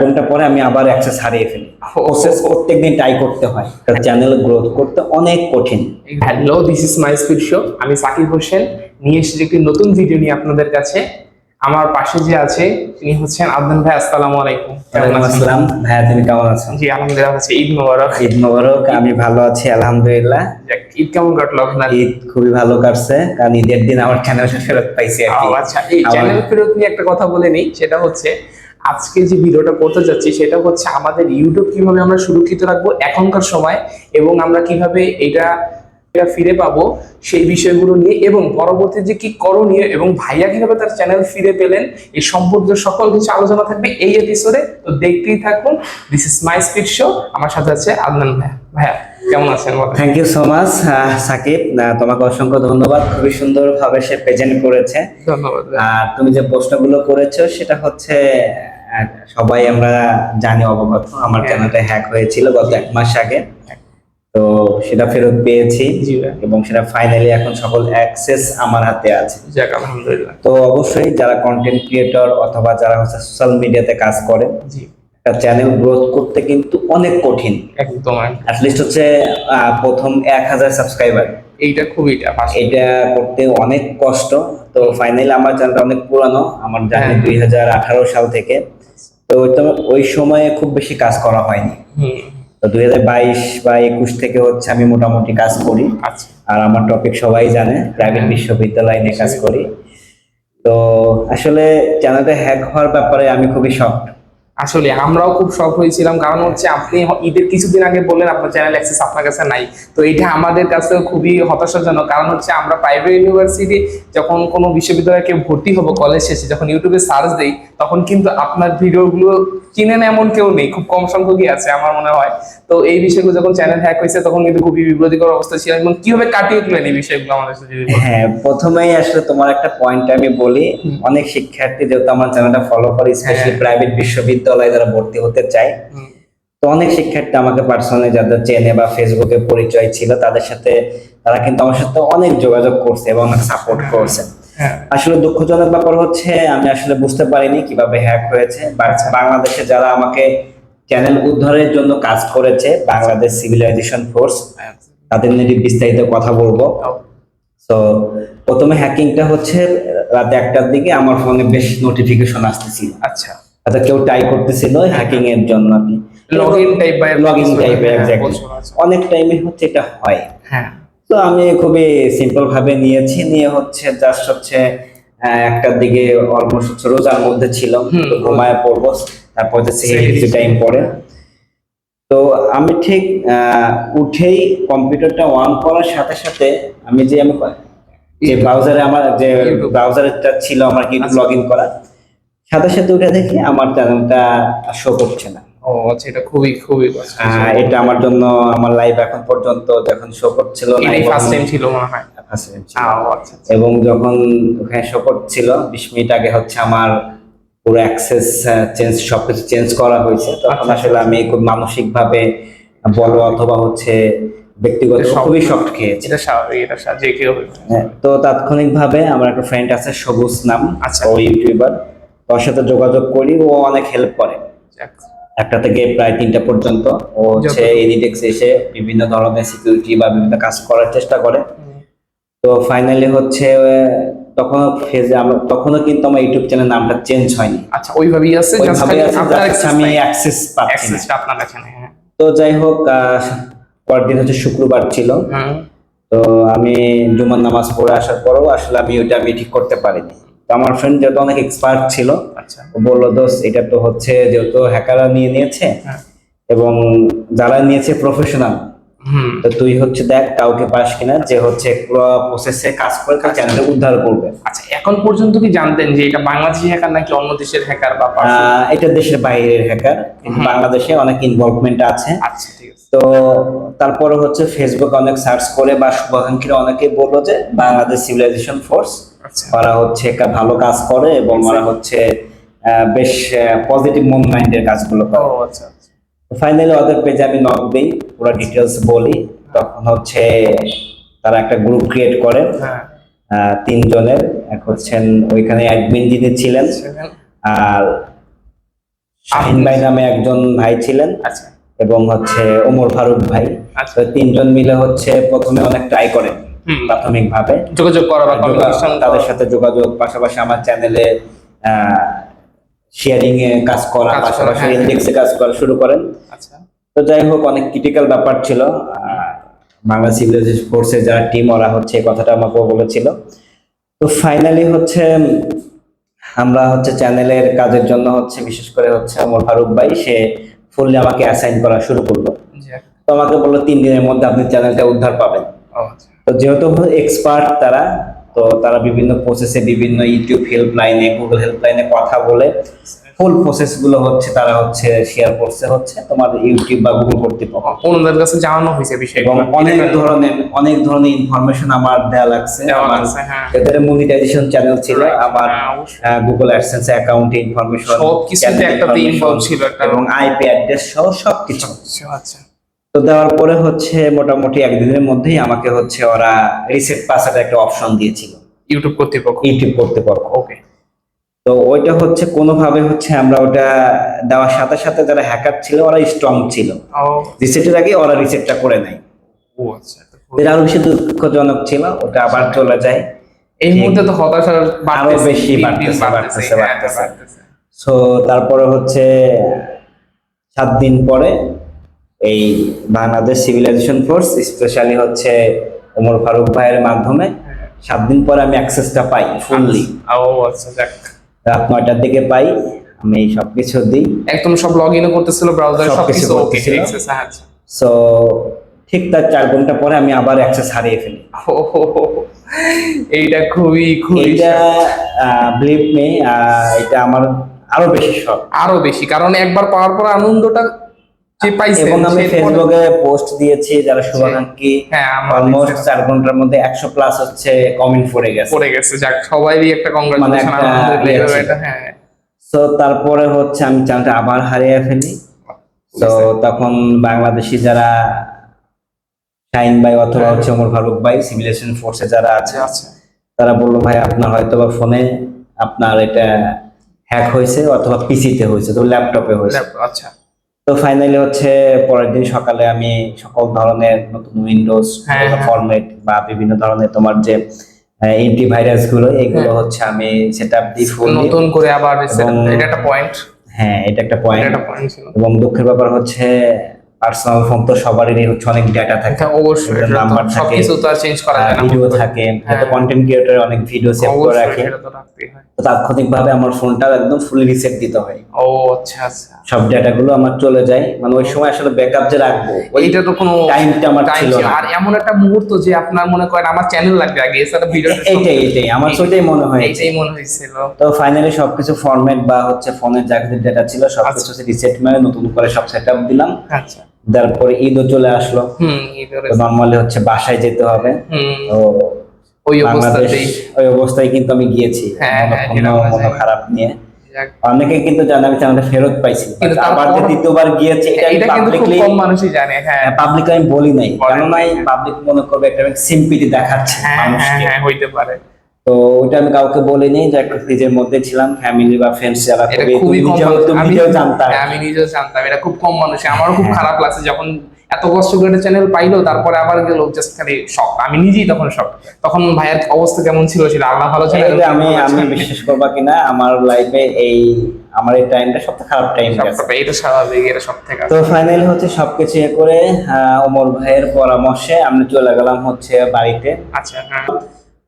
ঘণ্টা পরে আমি আবার অ্যাক্সেস হারিয়ে ফেলি। প্রসেস প্রত্যেকদিন ট্রাই করতে হয়। চ্যানেল গ্রোথ করতে অনেক কঠিন। Hello this is my speed show আমি সাকিব হোসেন। নিয়ে এসেছি একটি নতুন ভিডিও নিয়ে আপনাদের কাছে। আমার পাশে যে আছে তিনি হচ্ছেন আদনান ভাই আসসালামু আলাইকুম। আসসালাম। ভাইয়া তুমি কেমন আছো? জি আলহামদুলিল্লাহ হচ্ছে ঈদ মোবারক। ঈদ মোবারক আমি ভালো আছি আলহামদুলিল্লাহ। ঈদ কেমন কাটলো আপনার? ঈদ খুবই ভালো কাটছে কারণ ঈদের দিন আমার চ্যানেলটা ফেরত পাইছি আচ্ছা এই চ্যানেল ফেরত নিয়ে একটা কথা বলে নেই সেটা হচ্ছে আজকে যে ভিডিওটা করতে যাচ্ছি সেটা হচ্ছে আমাদের ইউটিউব কীভাবে আমরা সুরক্ষিত রাখব এখনকার সময় এবং আমরা কীভাবে এটা ফিরে পাবো সেই বিষয়গুলো নিয়ে এবং পরবর্তী যে কি করণীয় এবং ভাইয়া কীভাবে তার চ্যানেল ফিরে পেলেন এই সম্পর্কে সকল কিছু আলোচনা থাকবে এই এপিসোডে তো দেখতেই থাকুন। This is my speed show আমার সাথে আছে আদনান ভাইয়া। ভাইয়া কেমন আছেন? Thank you so much Sakib. তোমাকে অসংখ্য ধন্যবাদ। খুবই সুন্দরভাবে সে প্রেজেন্ট করেছে। ধন্যবাদ আর তুমি যে প্রশ্নগুলো করেছ সেটা হচ্ছে সবাই আমরা জানি অবগত আমার। চ্যানেলটা হ্যাক হয়েছিল গত এক মাস আগে। তো সেটা ফেরত পেয়েছি এবং সেটা ফাইনালি এখন সকল অ্যাক্সেস আমার হাতে আছে। তো অবশ্যই যারা কন্টেন্ট ক্রিয়েটর অথবা যারা হচ্ছে সোশ্যাল মিডিয়াতে কাজ করে একটা চ্যানেল গ্রোথ করতে কিন্তু অনেক কঠিন। একদম। অ্যাটলিস্ট হচ্ছে প্রথম এক হাজার সাবস্ক্রাইবার এইটা খুবই এটা করতে অনেক কষ্ট। তো ফাইনালি আমার চ্যানেলটা অনেক পুরানো আমার জানি হ্যাঁ। দুই হাজার আঠারো সাল থেকে। ওই সময়ে খুব বেশি কাজ করা হয়নি। তো দুই হাজার বাইশ বা একুশ থেকে হচ্ছে আমি মোটামুটি কাজ করি। আচ্ছা। আর আমার টপিক সবাই জানে প্রাইভেট হ্যাঁ। বিশ্ববিদ্যালয় নিয়ে কাজ করি। তো আসলে চ্যানেলটা হ্যাক হওয়ার ব্যাপারে আমি খুবই শখ আসলে আমরাও খুব শখ হয়েছিলাম। কারণ হচ্ছে আপনি ঈদের কিছুদিন আগে বললেন, আপনার চ্যানেল অ্যাক্সেস আপনার কাছে নাই। তো এটা আমাদের কাছে খুবই হতাশাজনক। কারণ হচ্ছে আমরা প্রাইভেট ইউনিভার্সিটি যখন কোনো বিশ্ববিদ্যালয়ে কেউ ভর্তি হব কলেজ শেষে, যখন ইউটিউবে সার্চ দিই, তখন কিন্তু আপনার ভিডিওগুলো চিনেন এমন কেউ নেই খুব কম সংখ্যকই আছে আমার মনে হয়। তো এই বিষয়গুলো যখন চ্যানেল হ্যাক হয়েছে তখন কিন্তু খুবই বিব্রতিকর অবস্থা ছিল। এবং কীভাবে কাটিয়ে তুলেন এই বিষয়গুলো আমাদের সাথে হ্যাঁ প্রথমেই আসলে তোমার একটা পয়েন্ট আমি বলি। অনেক শিক্ষার্থী যেহেতু আমার চ্যানেলটা ফলো করে স্পেশালি হ্যাঁ। প্রাইভেট বিশ্ববিদ্যালয়ে যারা ভর্তি হতে চায়। তো অনেক শিক্ষার্থী আমাকে পার্সোনালি যাদের চেনে বা ফেসবুকে পরিচয় ছিল তাদের সাথে তারা কিন্তু আমার সাথে অনেক যোগাযোগ করছে এবং সাপোর্ট করছে হ্যাঁ। আসলে দুঃখজনক ব্যাপার হচ্ছে আমি আসলে বুঝতে পারিনি কীভাবে হ্যাক হয়েছে বাংলাদেশে যারা আমাকে চ্যানেল উদ্ধারের জন্য কাজ করেছে বাংলাদেশ সিভিলাইজেশন ফোর্স তাদের নিয়ে বিস্তারিত কথা বলব। তো প্রথমে হ্যাকিংটা হচ্ছে রাত একটার দিকে আমার ফোনে বেশ নোটিফিকেশন আসতেছিল। আচ্ছা। হয়তো কেউ ট্রাই করতেছিল হ্যাকিং এর জন্য আর কি। লগ ইন টাইপ বা লগ ইন টাইপের হ্যাঁ, বুঝতে পারছি। অনেক টাইমে হচ্ছে এটা হয়। হ্যাঁ। তো আমি খুবই সিম্পল ভাবে নিয়েছি। নিয়ে হচ্ছে জাস্ট হচ্ছে একটার দিকে অলমোস্ট হচ্ছে রোজার মধ্যে ছিল ঘুমায় পড়ব তারপর হচ্ছে কিছু টাইম পরে তো আমি ঠিক উঠেই কম্পিউটারটা অন করার সাথে সাথে আমি যে আমি যে ব্রাউজারে আমার যে ব্রাউজারটা ছিল আমার আচ্ছা। লগ ইন করা সাথে সাথে উঠে দেখি আমার চ্যানেলটা শো করছে না। ও আচ্ছা এটা খুবই খুবই এটা আমার জন্য আমার লাইভ এখন পর্যন্ত যখন শো করছিল এটাই এবং- ফার্স্ট টাইম ছিল মনে হয়। আচ্ছা আচ্ছা। এবং যখন ওখানে শো করছিল বিশ মিনিট আগে হচ্ছে আমার পুরো অ্যাক্সেস চেঞ্জ সবকিছু চেঞ্জ করা হয়েছে। তখন আচ্ছা, আসলে আমি খুব মানসিক ভাবে বলো অথবা হচ্ছে ব্যক্তিগত খুবই শখ খেয়েছি। এটা স্বাভাবিক এটা যে কেউ। হ্যাঁ, তো তাৎক্ষণিক ভাবে আমার একটা ফ্রেন্ড আছে সবুজ নাম আচ্ছা। ও ইউটিউবার ওর সাথে যোগাযোগ করি ও অনেক হেল্প করে। একটা থেকে প্রায় তিনটা পর্যন্ত। ও হচ্ছে এডিটেক্স এসে বিভিন্ন ধরনের সিকিউরিটি বা বিভিন্ন কাজ করার চেষ্টা করে। তো ফাইনালি হচ্ছে আহ, তখনও ফেজে আমরা তখনও কিন্তু আমার ইউটিউব চ্যানেল নামটা চেঞ্জ হয়নি। আচ্ছা ওইভাবেই আছে? আমি অ্যাক্সেস পাচ্ছি আপনার কাছে হ্যাঁ। তো যাই হোক আহ, পরের দিন হচ্ছে শুক্রবার ছিল। তো আমি জুমার নামাজ পড়ে আসার পরেও আসলে আমি ওইটা আমি ঠিক করতে পারিনি। তো আমার ফ্রেন্ড যেহেতু অনেক এক্সপার্ট ছিল আচ্ছা। বলল দোষ এটা তো হচ্ছে যেহেতু হ্যাকাররা নিয়ে নিয়েছে হ্যাঁ। এবং যারা নিয়েছে প্রফেশনাল হুম, তো তুই হচ্ছে দেখ কাউকে পাস কিনা যে হচ্ছে প্রসেসে কাজ করে চ্যানেলটা উদ্ধার করবে। আচ্ছা এখন পর্যন্ত কি জানতেন যে এটা বাংলাদেশি হ্যাকার নাকি অন্য দেশের হ্যাকার বা এটা দেশের বাইরের হ্যাকার বাংলাদেশে অনেক ইনভলভমেন্ট আছে। আচ্ছা। আছে তো তারপরে হচ্ছে ফেসবুক অনেক সার্চ করে বা শুভাকাঙ্ক্ষীরা অনেকে বলল যে বাংলাদেশ সিভিলাইজেশন ফোর্স আচ্ছা। ওরা হচ্ছে একটা ভালো কাজ করে এবং ওরা হচ্ছে বেশ পজিটিভ মুভমেন্টের কাজগুলো করে। আচ্ছা আচ্ছা। ফাইনালি ওদের পেজে আমি নক দিই পুরো ডিটেলস বলি। তখন হচ্ছে তারা একটা গ্রুপ ক্রিয়েট করে। হ্যাঁ। তিনজনের এক হচ্ছেন ওইখানে অ্যাডমিন যিনি ছিলেন। আর শাহিন ভাই নামে একজন ভাই ছিলেন। আচ্ছা। এবং হচ্ছে ওমর ফারুক ভাই। আচ্ছা। তিনজন মিলে হচ্ছে প্রথমে অনেক ট্রাই করেন হুম। প্রাথমিক ভাবে যোগাযোগ করা বা কমিউনিকেশন তাদের সাথে যোগাযোগ পাশাপাশি আমার চ্যানেলে শেয়ারিং এ কাজ করা পাশাপাশি হ্যাঁ। ইন্ডেক্সে কাজ করা শুরু করেন। আচ্ছা। তো যাই হোক অনেক ক্রিটিক্যাল ব্যাপার ছিল। বাংলা সিভিলাইজেশন ফোর্সের যারা টিম ওরা হচ্ছে কথাটা আমাকে বলেছিল। তো ফাইনালি হচ্ছে আমরা হচ্ছে চ্যানেলের কাজের জন্য হচ্ছে বিশেষ করে হচ্ছে ওমর ফারুক ভাই সে ফুললি আমাকে অ্যাসাইন করা শুরু করল। তো আমাকে বলল তিন দিনের মধ্যে আপনি চ্যানেলটা উদ্ধার পাবেন। আচ্ছা। তো যেহেতু এক্সপার্ট তারা তো তারা বিভিন্ন প্রসেসে বিভিন্ন ইউটিউব হেল্পলাইনে গুগল হেল্পলাইনে কথা বলে ফুল প্রসেসগুলো হচ্ছে তারা হচ্ছে শেয়ার করছে হচ্ছে তোমার ইউটিউব বা গুগল কর্তৃপক্ষ ওনাদের কাছে জানানো হয়েছে এবং অনেক ধরনের অনেক ধরনের ইনফরমেশন আমার দেওয়া লাগছে হ্যাঁ। এদের মনিটাইজেশন চ্যানেল ছিল আমার গুগল অ্যাডসেন্স অ্যাকাউন্টে ইনফরমেশন সবকিছুতে একটাতে involved ছিল একটা। এবং আইপি অ্যাড্রেস সহ সবকিছু আচ্ছা তো দেওয়ার পরে হচ্ছে মোটামুটি একদিনের মধ্যেই আমাকে হচ্ছে ওরা রিসেট পাসের একটা অপশন দিয়েছিল। ইউটিউব কর্তৃপক্ষ? ইউটিউব কর্তৃপক্ষ। ওকে তো ওইটা হচ্ছে কোনোভাবে হচ্ছে আমরা ওটা দেওয়ার সাথে সাথে যারা হ্যাকার ছিল ওরা স্ট্রং ছিল। রিসেটের আগে ওরা রিসেটটা করে নেয় ও আচ্ছা এটা আরও বেশি দুঃখজনক ছিল ওটা আবার চলে যায়। এই মুহূর্তে তো হতাশা বাড়তেছে, বেশি বাড়তেছে, বাড়তেছে, হ্যাঁ, বাড়তেছে। বাড়তেছে। সো তারপরে হচ্ছে সাত দিন পরে এই বাংলাদেশ সিভিলাইজেশন ফোর্স স্পেশালি হচ্ছে ওমর ফারুক ভাইয়ের মাধ্যমে। সাত দিন পরে আমি অ্যাক্সেসটা পাই ফুললি ও আচ্ছা যাক। রাত নয়টার দিকে পাই আমি সবকিছু দিই। একদম সব লগ ইনও করতেছিল ব্রাউজারে সবকিছু সবকিছু ওকে অ্যাক্সেস আচ্ছা। সো ঠিক তার চার ঘণ্টা পরে আমি আবার অ্যাক্সেস হারিয়ে ফেলি। এইটা খুবই খুবই এইটা বিলিভ মি এটা আমার আরও বেশি শখ আরও বেশি কারণ একবার পাওয়ার পর আনন্দটা এবং আমি ফেসবুকে পোস্ট দিয়েছি যারা শুভাকাঙ্ক্ষী হ্যাঁ অলমোস্ট চার ঘণ্টার মধ্যে একশো প্লাস হচ্ছে কমেন্ট পড়ে গেছে। পড়ে গেছে যাক একটা কংগ্রাচুলেশন মানে ইয়ে। এটা হ্যাঁ। তো তারপরে হচ্ছে আমি চ্যানেলটা আবার হারিয়ে ফেলি। তো তখন বাংলাদেশি যারা শাহিন ভাই অথবা হ্যাঁ। হচ্ছে ওমর ফারুক ভাই সিভিলাইজেশন ফোর্সে যারা আছে তারা বলল ভাই আপনার হয়তো বা ফোনে আপনার এটা হ্যাক হয়েছে অথবা পিসিতে হয়েছে তো ল্যাপটপে হয়েছে। আচ্ছা। তো ফাইনালি হচ্ছে পরের দিন সকালে আমি সকল ধরনের নতুন উইন্ডোজ হ্যাঁ, হ্যাঁ। ফরম্যাট বা বিভিন্ন ধরনের তোমার যে অ্যান্টিভাইরাস ভাইরাসগুলো এগুলো হচ্ছে আমি সেটআপ দিই ফুল নতুন করে আবার এটা একটা পয়েন্ট হ্যাঁ এটা একটা পয়েন্ট এবং দুঃখের ব্যাপার হচ্ছে পার্সোনাল ফোন তো সবারই হচ্ছে অনেক ডাটা থাকে। এটা অবশ্যই নাম্বার থাকে সবকিছু তো আর চেঞ্জ করা যায় না ভিডিও থাকে হ্যাঁ। কন্টেন্ট ক্রিয়েটর অনেক ভিডিও সেভ করে রাখে। তো রাখতেই হয়। তো তাৎক্ষণিকভাবে আমার ফোনটা একদম ফুলি রিসেট দিতে হয়। ও আচ্ছা আচ্ছা। সব ডেটা গুলো আমার চলে যায় মানে ওই সময় আসলে ব্যাকআপ যে রাখব ওই এইটা তো কোনো টাইমটা আমার ছিল। আর এমন একটা মুহূর্ত যে আপনার মনে করেন আমার চ্যানেল লাগবে আগে এছাড়া ভিডিও এইটাই এইটাই আমার সেটাই মনে হয়েছে এইটাই মনে হয়েছিল। তো ফাইনালি সবকিছু ফরম্যাট বা হচ্ছে ফোনের যা কিছু ডেটা ছিল সবকিছু রিসেট মেরে নতুন করে সব সেট দিলাম। আচ্ছা। তারপরে ঈদও চলে আসলো। নর্মালি হচ্ছে বাসায় যেতে হবে। তো ওই অবস্থাতেই ওই অবস্থায় কিন্তু আমি গিয়েছি। হ্যাঁ, হ্যাঁ, মন-। খারাপ নিয়ে। অনেকে কিন্তু জানে আমি চ্যানেলটা ফেরত পাইছি। কিন্তু আবার যে দ্বিতীয়বার গিয়েছি এটা কিন্তু কম মানুষই জানে হ্যাঁ। পাবলিক আমি বলি নাই। কেননা নাই। পাবলিক মনে করবে একটা সিম্পিটি দেখাচ্ছে হ্যাঁ হ্যাঁ হ্যাঁ হইতে পারে। তো ওটা আমি কাউকে বলিনি যে একটা নিজের মধ্যে ছিলাম ফ্যামিলি বা ফ্রেন্ডস যারা এটা খুবই আমি নিজেও জানতাম। হ্যাঁ, আমি নিজেও জানতাম এটা খুব কম মানুষ আমারও খুব। খারাপ লাগছে যখন এত কষ্ট করে চ্যানেল পাইলো তারপরে আবার গেল জাস্ট খালি শখ আমি নিজেই তখন শখ তখন ভাইয়ের অবস্থা কেমন ছিল সেটা আল্লাহ ভালো ছিল আমি আমি বিশ্বাস করবা কিনা আমার লাইফে এই আমার এই টাইমটা সবথেকে খারাপ টাইম এটা স্বাভাবিক এটা সব থেকে তো ফাইনালি হচ্ছে সবকিছু এ করে ওমর ভাইয়ের পরামর্শে আমি চলে গেলাম হচ্ছে বাড়িতে। আচ্ছা হ্যাঁ।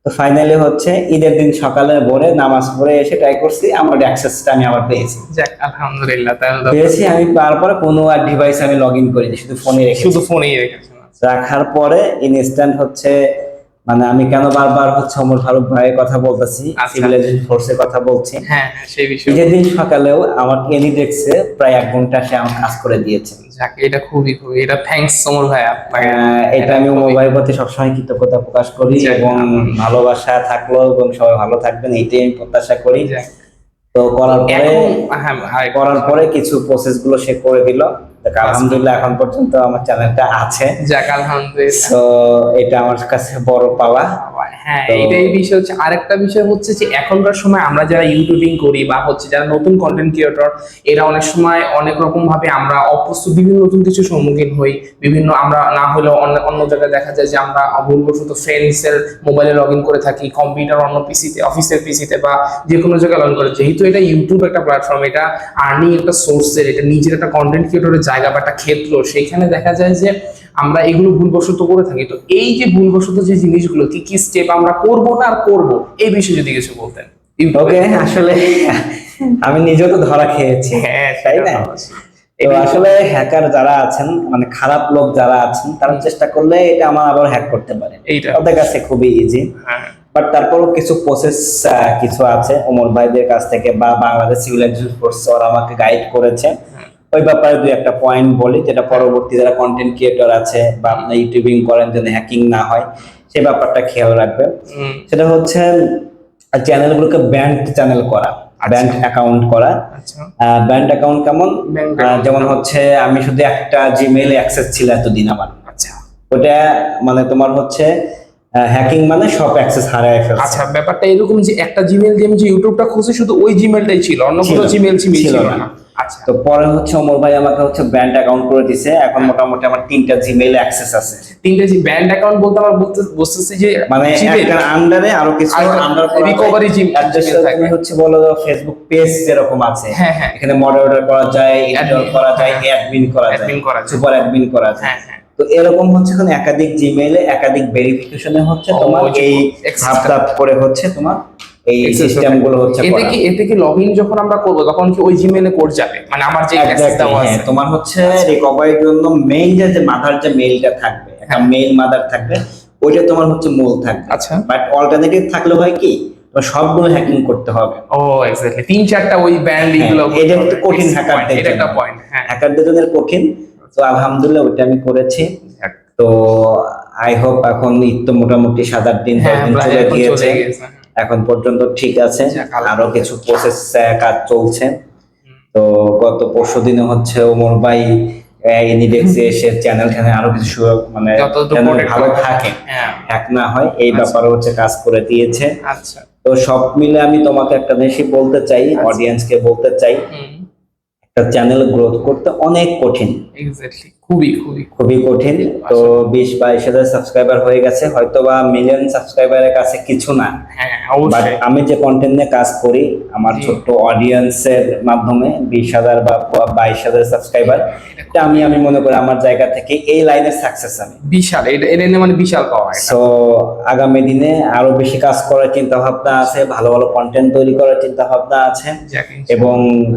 তো ফাইনালি হচ্ছে ঈদের দিন সকালে ভোরে নামাজ পড়ে এসে ট্রাই করছি আমার অ্যাক্সেসটা আমি আবার পেয়েছি। যাক আলহামদুলিল্লাহ তাহলে পেয়েছি আমি তারপরে কোনো আর ডিভাইস আমি লগ ইন করিনি শুধু ফোনে রেখেছি। শুধু ফোনেই রেখেছি। রাখার পরে ইনস্ট্যান্ট হচ্ছে মানে আমি কেন বারবার হচ্ছে ওমর ফারুক ভাইয়ের কথা বলতেছি আচ্ছা। সিভিলাইজেশন ফোর্সের কথা বলছি। হ্যাঁ হ্যাঁ সেই বিষয়ে। ঈদের দিন সকালেও আমাকে এনি ডেক্সে প্রায় এক ঘণ্টা সে আমার কাজ করে দিয়েছে। যাক এটা খুবই খুবই এটা থ্যাঙ্কস সমর ভাই আপনাকে। এটা আমি খুবই- মোবাইল প্রতি সবসময় কৃতজ্ঞতা প্রকাশ করি এবং ভালোবাসা থাকল এবং সবাই ভালো থাকবেন এইটাই আমি প্রত্যাশা করি। তো করার পরে হ্যাঁ করার পরে কিছু প্রসেসগুলো সে করে দিল। আলহামদুলিল্লাহ এখন পর্যন্ত আমার চ্যানেলটা আছে। যাক আলহামদুলিল্লাহ। তো এটা আমার কাছে বড় পাওয়া হ্যাঁ এটাই বিষয় হচ্ছে আরেকটা বিষয় হচ্ছে যে এখনকার সময় আমরা যারা ইউটিউবিং করি বা হচ্ছে যারা নতুন কন্টেন্ট ক্রিয়েটর এরা অনেক সময় অনেক রকম ভাবে আমরা অপ্রস্তুত বিভিন্ন নতুন কিছু সম্মুখীন হই। বিভিন্ন আমরা না হলেও অন্য অন্য জায়গায় দেখা যায় যে আমরা ভুলবশত ফ্রেন্ডস এর মোবাইলে লগ ইন করে থাকি কম্পিউটার অন্য পিসিতে অফিসের পিসিতে বা যে কোনো জায়গায় লগ ইন করে। যেহেতু এটা ইউটিউব একটা প্ল্যাটফর্ম এটা আর্নিং একটা সোর্সের এটা নিজের একটা কন্টেন্ট ক্রিয়েটরের জায়গা বা একটা ক্ষেত্র সেইখানে দেখা যায় যে আমরা এগুলো ভুলবশত করে থাকি। তো এই যে ভুলবশত যে জিনিসগুলো কি কি স্টেপ আমরা করব না আর করব এই বিষয়ে যদি কিছু বলতেন। ওকে আসলে আমি নিজেও তো ধরা খেয়েছি। হ্যাঁ তাই না? তো আসলে হ্যাকার যারা আছেন মানে খারাপ লোক যারা আছেন তারা চেষ্টা করলে এটা আমার আবার হ্যাক করতে পারে। ওদের কাছে খুবই ইজি হ্যাঁ। বাট তারপরও কিছু প্রসেস কিছু আছে। ওমর ভাইদের কাছ থেকে বা বাংলাদেশ সিভিলাইজেশন ফোর্স ওরা আমাকে গাইড করেছে। ওই ব্যাপারে দুই একটা পয়েন্ট বলি যেটা পরবর্তী যারা কন্টেন্ট ক্রিয়েটর আছে বা আপনার ইউটিউবিং করেন যেন হ্যাকিং না হয় সেই ব্যাপারটা খেয়াল রাখবে সেটা হচ্ছে চ্যানেলগুলোকে ব্যান্ড চ্যানেল করা ব্যান্ড অ্যাকাউন্ট করা। আচ্ছা। ব্যান্ড অ্যাকাউন্ট কেমন? যেমন হচ্ছে আমি শুধু একটা জিমেইল অ্যাক্সেস ছিল এতদিন আমার। আচ্ছা। ওটা মানে তোমার হচ্ছে হ্যাকিং মানে সব অ্যাক্সেস হারায় ফেলছে। আচ্ছা ব্যাপারটা এরকম যে একটা জিমেল দিয়ে আমি যে ইউটিউবটা খুঁজে শুধু ওই জিমেলটাই ছিল অন্য কোনো। জিমেল ছিল না। আচ্ছা। তো পরে হচ্ছে ওমর ভাই আমাকে হচ্ছে ব্যান্ড অ্যাকাউন্ট করে দিছে। এখন মোটামুটি আমার তিনটা জিমেইল অ্যাক্সেস আছে। তিনটে যে ব্যান্ড অ্যাকাউন্ট বলতে আমরা বলতে বুঝতেছি যে মানে Gmail। আন্ডারে আরও কিছু আন্ডার Gmail থাকে। তুমি হচ্ছে বলো ফেসবুক পেজ যেরকম আছে। হ্যাঁ হ্যাঁ। এখানে মডারেটর করা যায় এডিটর করা যায় হ্যাঁ। অ্যাডমিন করা যায়। Admin করা যায়। সুপার অ্যাডমিন করা যায়। হ্যাঁ হ্যাঁ। তো এরকম হচ্ছে এখন একাধিক জিমেইলে একাধিক ভেরিফিকেশনে হচ্ছে তোমার এই ধাপ করে হচ্ছে তোমার এই গুলো হচ্ছে এতে কি এতে কি লগ ইন যখন আমরা করব তখন কি ওই জিমেলে কোড যাবে? মানে আমার যে অ্যাক্সেস হ্যাঁ, আছে। তোমার হচ্ছে রিকভারির জন্য মেইন যে যে মাদার যে মেইলটা থাকবে একটা হ্যাঁ। মেইল মাদার থাকবে ওইটা তোমার হচ্ছে মূল থাকবে। আচ্ছা। বাট অল্টারনেটিভ থাকলে হয় কি সবগুলো হ্যাকিং করতে হবে। ও এক্স্যাক্টলি তিন চারটা ওই ব্যান্ড হ্যাঁ, এটা একটু কঠিন হ্যাকারদের এটা একটা পয়েন্ট হ্যাঁ। হ্যাকারদের জন্য কঠিন। তো আলহামদুলিল্লাহ ওইটা আমি করেছি। তো আই হোপ এখন ঈদ তো মোটামুটি সাত আট দিন দশ হ্যাঁ দিন চলে গিয়েছে। এখন পর্যন্ত ঠিক আছে। আরও কিছু প্রসেস কাজ চলছে। তো গত পরশু দিনে হচ্ছে ওমর ভাই এসে চ্যানেল চ্যানেল আরও কিছু মানে ভালো থাকে। হ্যাক না হয় এই আচ্ছা। ব্যাপারে হচ্ছে কাজ করে দিয়েছে। আচ্ছা। তো সব মিলে আমি তোমাকে একটা জিনিসই বলতে চাই আচ্ছা। অডিয়েন্সকে বলতে চাই একটা চ্যানেল গ্রোথ করতে অনেক কঠিন। এক্স্যাক্টলি খুবই খুবই খুবই কঠিন। তো বিশ বাইশ হাজার সাবস্ক্রাইবার হয়ে গেছে হয়তো বা মিলিয়ন সাবস্ক্রাইবারের কাছে কিছু না। হ্যাঁ আমি যে কন্টেন্ট নিয়ে কাজ করি আমার ছোট্ট অডিয়েন্সের মাধ্যমে বিশ হাজার বা বাইশ হাজার সাবস্ক্রাইবার এটা আমি আমি মনে করি আমার জায়গা থেকে এই লাইনের সাকসেস আমি। বিশাল এটা মানে বিশাল পাওয়া সো আগামী দিনে আরও বেশি কাজ করার চিন্তা ভাবনা আছে ভালো ভালো কন্টেন্ট তৈরি করার চিন্তা ভাবনা আছে এবং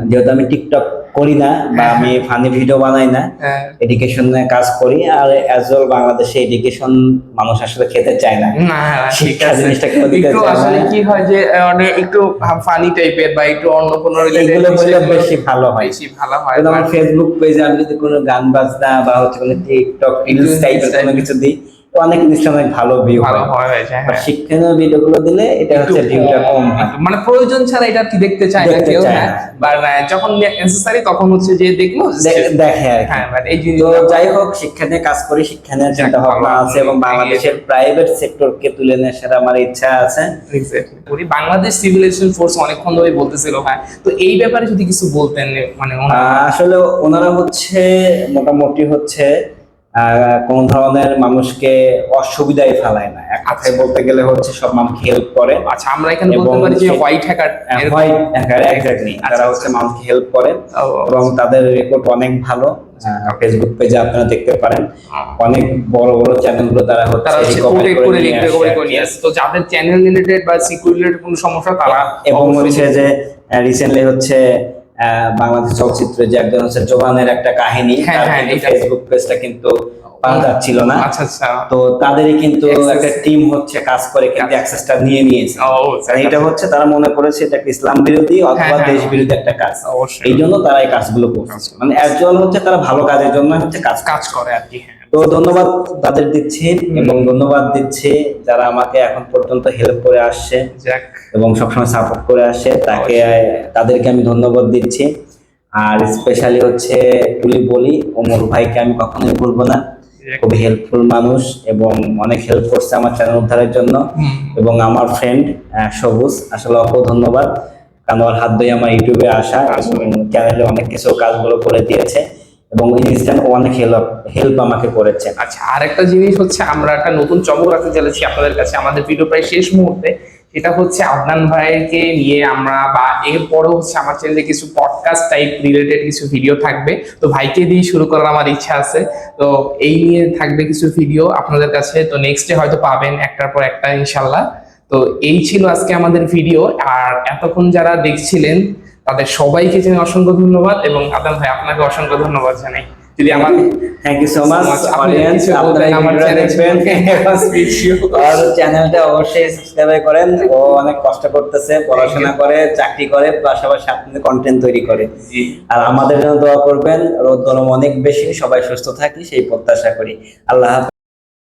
যেহেতু আমি টিকটক করি না বা আমি ফানি ভিডিও বানাই না হ্যাঁ। এডুকেশন নিয়ে কাজ করি আর অ্যাজ ওয়েল বাংলাদেশে এডুকেশন মানুষ আসলে খেতে চায় না। না শিক্ষা জিনিসটা একটু আসলে কি হয় যে মানে একটু ফানি টাইপের বা একটু অন্য কোনো এগুলো বেশি ভালো হয়। বেশি ভালো হয় আমার ফেসবুক পেজে আমি যদি কোনো গান বাজনা বা হচ্ছে কোনো টিকটক রিলস টাইপের কোনো কিছু দিই অনেক অনেক ভালো ভিউ ভালো হয়। হয় হ্যাঁ। শিক্ষণীয় ভিডিও গুলো দিলে এটা হচ্ছে ভিউটা কম মানে প্রয়োজন ছাড়া এটা কি দেখতে চায় না কেউ হ্যাঁ। বা যখন নেসেসারি তখন হচ্ছে যে দেখল দেখে আর হ্যাঁ বাট এই যাই হোক শিক্ষা নিয়ে কাজ করি শিক্ষা নিয়ে চিন্তা ভাবনা আছে এবং বাংলাদেশের প্রাইভেট সেক্টরকে তুলে নিয়ে আসার আমার ইচ্ছা আছে. করি। বাংলাদেশ সিভিলাইজেশন ফোর্স অনেকক্ষণ ধরে বলতেছিল ভাই তো এই ব্যাপারে যদি কিছু বলতেন মানে আসলে ওনারা হচ্ছে মোটামুটি হচ্ছে কোন ধরনের মানুষকে অসুবিধায় ফেলায় না। এক কথায় বলতে গেলে হচ্ছে সব মানুষকে হেল্প করে। আচ্ছা আমরা এখানে বলতে পারি যে white hacker white hacker exactly তারা আচ্ছা, হচ্ছে মানুষকে হেল্প করে এবং তাদের রেকর্ড অনেক ভালো। ফেসবুক পেজে আপনারা দেখতে পারেন। অনেক বড় বড় চ্যানেলগুলো তারা হচ্ছে তারা প্রোটেক্ট করে রিকভারি করে নিয়ে আসে। তো যাদের চ্যানেল রিলেটেড বা সিকিউরিটি রিলেটেড কোনো সমস্যা তারা এবং হচ্ছে যে রিসেন্টলি হচ্ছে বাংলাদেশ চলচ্চিত্রে যে একজন হচ্ছে জোবানের একটা কাহিনী হ্যাঁ, তার হ্যাঁ, কিন্তু ফেসবুক পেজটা কিন্তু পাওয়া যাচ্ছিল না। আচ্ছা আচ্ছা। তো তাদেরই কিন্তু একটা টিম হচ্ছে কাজ করে কিন্তু অ্যাক্সেসটা নিয়ে নিয়েছে। এটা হচ্ছে তারা মনে করেছে এটা ইসলাম বিরোধী অথবা হ্যাঁ, হ্যাঁ। দেশ বিরোধী একটা কাজ। এই জন্য তারা এই কাজগুলো করছে। মানে অ্যাকচুয়াল হচ্ছে তারা ভালো কাজের জন্য হচ্ছে কাজ কাজ করে আর কি হ্যাঁ। তো ধন্যবাদ তাদের দিচ্ছি এবং ধন্যবাদ দিচ্ছি যারা আমাকে এখন পর্যন্ত হেল্প করে আসছে এবং সবসময় সাপোর্ট করে আসে তাকে তাদেরকে আমি ধন্যবাদ দিচ্ছি। আর স্পেশালি হচ্ছে তুলি বলি ওমর ভাইকে আমি কখনোই ভুলবো না। খুব হেল্পফুল মানুষ এবং অনেক হেল্প করছে আমার চ্যানেল উদ্ধারের জন্য। এবং আমার ফ্রেন্ড সবুজ আসলে অপর ধন্যবাদ। কারণ ওর হাত দিয়ে আমার ইউটিউবে আসা। চ্যানেলে অনেক কিছু কাজগুলো করে দিয়েছে। এবং ইনস্ট্যান্ট অনেক হেল্প হেল্প আমাকে করেছে। আচ্ছা আর একটা জিনিস হচ্ছে আমরা একটা নতুন চমক রাখতে চলেছি আপনাদের কাছে। আমাদের ভিডিও প্রায় শেষ মুহূর্তে। সেটা হচ্ছে আদনান ভাইকে নিয়ে আমরা বা এরপরও হচ্ছে আমার চ্যানেলে কিছু পডকাস্ট টাইপ রিলেটেড কিছু ভিডিও থাকবে। তো ভাইকে দিয়ে শুরু করার আমার ইচ্ছা আছে। তো এই নিয়ে থাকবে কিছু ভিডিও আপনাদের কাছে। তো নেক্সট হয়তো পাবেন একটার পর একটা ইনশাল্লাহ তো এই ছিল আজকে আমাদের ভিডিও আর এতক্ষণ যারা দেখছিলেন, তাদের সবাইকে জানাই অসংখ্য ধন্যবাদ এবং আদান ভাই, আপনাকে অসংখ্য ধন্যবাদ জানাই। যদি আমার thank you so much. Audience আপনারা আমার আর চ্যানেলটা অবশ্যই সাবস্ক্রাইব করেন। ও অনেক কষ্ট করতেছে পড়াশোনা করে চাকরি করে পাশাপাশি আপনাদের কন্টেন্ট তৈরি করে। আর আমাদের জন্য দোয়া করবেন রোদ গরম অনেক বেশি সবাই সুস্থ থাকি সেই প্রত্যাশা করি। আল্লাহ